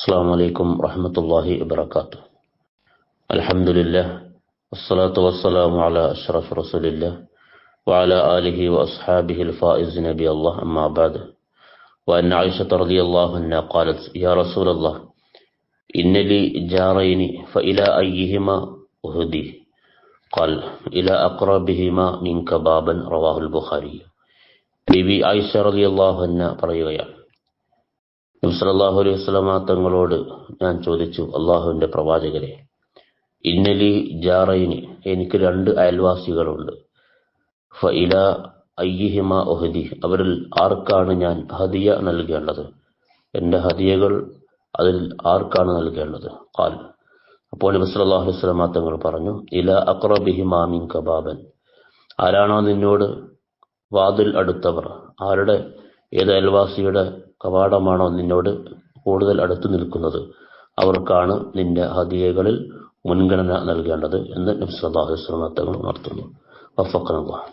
السلام عليكم ورحمة الله وبركاته الحمد لله والصلاة والسلام على أشرف رسول الله وعلى آله وأصحابه الفائز نبي الله أما بعد وأن عائشة رضي الله عنها قالت يا رسول الله إن لي جارين فإلى أيهما أهدي قال إلى أقربهما منك بابا رواه البخاري ബിബി ആയിഷ റളിയല്ലാഹു അൻഹ പറയുകയാണ് നബി സല്ലല്ലാഹു അലൈഹി വസല്ലമ തങ്ങളോട് ഞാൻ ചോദിച്ചു അള്ളാഹുവിന്റെ പ്രവാചകരെ ഇന്നലി ജാറൈനി എനിക്ക് രണ്ട് അയൽവാസികളുണ്ട്. ഫഇല അയ്യിഹിമ ഒഹദി അവരിൽ ആർക്കാണ് ഞാൻ ഹദിയ നൽകേണ്ടത്? എന്റെ ഹദിയകൾ അതിൽ ആർക്കാണ് നൽകേണ്ടത്? ഖാൽ. അപ്പോൾ നബി അലൈഹി വസല്ലമ തങ്ങൾ പറഞ്ഞു ഇല അക്രബിഹിമാമിൻ കബാബൻ ആരാണോ നിന്നോട് വാതിൽ അടുത്തവർ? ആരുടെ ഏത് അയൽവാസിയുടെ കവാടമാണോ നിന്നോട് കൂടുതൽ അടുത്തു നിൽക്കുന്നത് അവർക്കാണ് നിന്റെ ഹദിയകളിൽ മുൻഗണന നൽകേണ്ടത് എന്ന് നബി സല്ലല്ലാഹു അലൈഹി വസല്ലം തങ്ങൾ ഉണർത്തുന്നു. അല്ലാഹ്